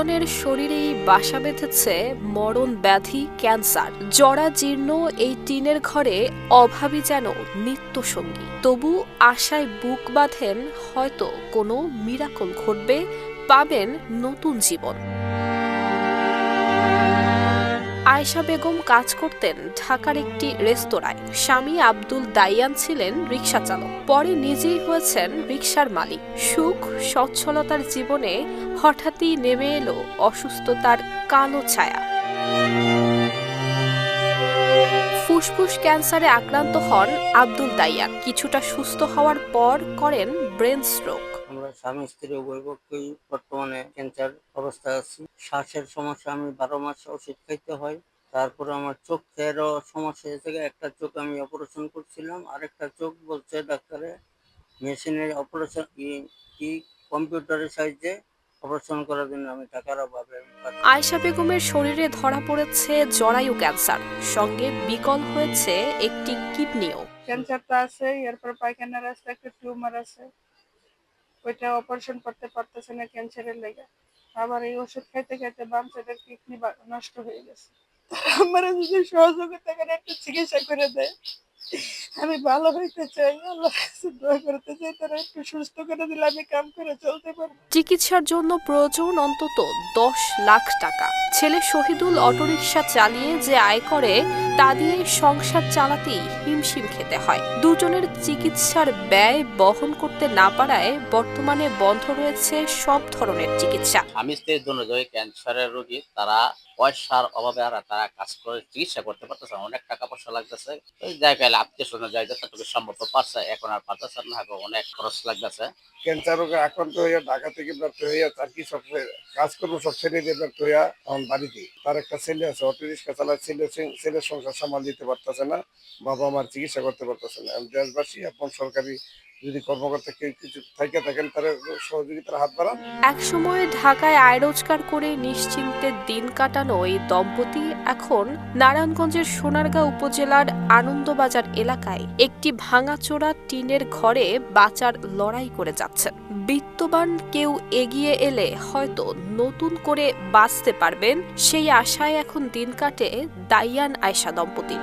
দুজনের শরীরেই বাসা বেঁধেছে মরণ ব্যাধি ক্যান্সার। জরা জীর্ণ এই টিনের ঘরে অভাবী যেন নিত্যসঙ্গী। তবু আশায় বুক বাঁধেন হয়তো কোনো মিরাকল ঘটবে, পাবেন নতুন জীবন। আয়েশা বেগম কাজ করতেন ঢাকার একটি রেস্তোরাঁয়। স্বামী আব্দুল দাইয়ান ছিলেন রিক্সা চালক। পরে নিজেই হয়েছেন রিক্সার মালিক। সুখ, সচ্ছলতার জীবনে হঠাৎই নেমে এলো অসুস্থতার কালো ছায়া। ফুসফুস ক্যান্সারে আক্রান্ত হন আব্দুল দাইয়ান। কিছুটা সুস্থ হওয়ার পর করেন ব্রেন স্ট্রোক। স্বামী স্ত্রী উভয় পক্ষই বর্তমানে ক্যান্সার অবস্থায় আছি। শ্বাসের সমস্যা আমি বারো মাস ওষুধ খাইতে হয়। তারপরে আমার চোখেরও সমস্যা হয়েছে। একটা চোখ আমি অপারেশন করছিলাম আরেকটা চোখ বলছে ডাক্তারে মেশিনের অপারেশন কি কম্পিউটারের সাহায্যে অপারেশন করার জন্য আমি টাকার অভাবে আয়েশা বেগমের শরীরে ধরা পড়েছে জরায়ু ক্যান্সার। সঙ্গে বিকল হয়েছে একটি কিডনিও। ক্যান্সারটা আছে এরপর পায়খানার রাস্তা একটা টিউমার আছে। ওইটা অপারেশন করতে পারতেছে না ক্যান্সারের লেগে। আবার এই ওষুধ খাইতে খাইতে বাম সাইডের কিডনি নষ্ট হয়ে গেছে। আমার যদি সহযোগিতা করে একটু চিকিৎসা করে দেয়। আমি ভালো হইতে চাই আল্লাহ কাছে দোয়া করতে চাই তারা একটু সুস্থ করে দিলে আমি কাম করে চলতে পারব। চিকিৎসার জন্য প্রয়োজন অন্তত দশ লাখ টাকা। ছেলে শহীদুল অটোরিকশা চালিয়ে যে আয় করে তা দিয়ে সংসার চালাতেই হিমশিম খেতে হয়। দুজনের চিকিৎসার ব্যয় বহন করতে না পারায় বর্তমানে বন্ধ রয়েছে সব ধরনের চিকিৎসা। স্বামী স্ত্রীর জন্য ক্যান্সারের রোগী তারা পয়সার অভাবে আর তারা কাজ করে চিকিৎসা করতে পারতেছে না। অনেক টাকা পয়সা লাগতেছে। ওই জায়গায় আত্মীয় সম্ভব পারছে, এখন আর না অনেক খরচ লাগতেছে। ক্যান্সার রোগে আক্রান্ত হইয়া ঢাকা থেকে ব্যর্থ হইয়া তার কি সব কাজকর্ম সব দিয়ে ব্যর্থ হইয়া বাড়িতে তার একটা ছেলে আছে চালায়, ছেলে ছেলের সংসার সামাল দিতে পারতেছে না বাবা মার চিকিৎসা করতে পারতেছে না। দেশবাসী, এখন সরকারি যদি কর্মকর্তা একসময় ঢাকায় আয় রোজগার করে নিশ্চিন্তে দিন কাটানো এই দম্পতি এখন নারায়ণগঞ্জের সোনারগাঁও উপজেলার আনন্দবাজার এলাকায় একটি ভাঙাচোরা টিনের ঘরে বাঁচার লড়াই করে যাচ্ছেন বিত্তবান কেউ এগিয়ে এলে হয়তো নতুন করে বাঁচতে পারবেন, সেই আশায় এখন দিন কাটে দাইয়ান আয়শা দম্পতির।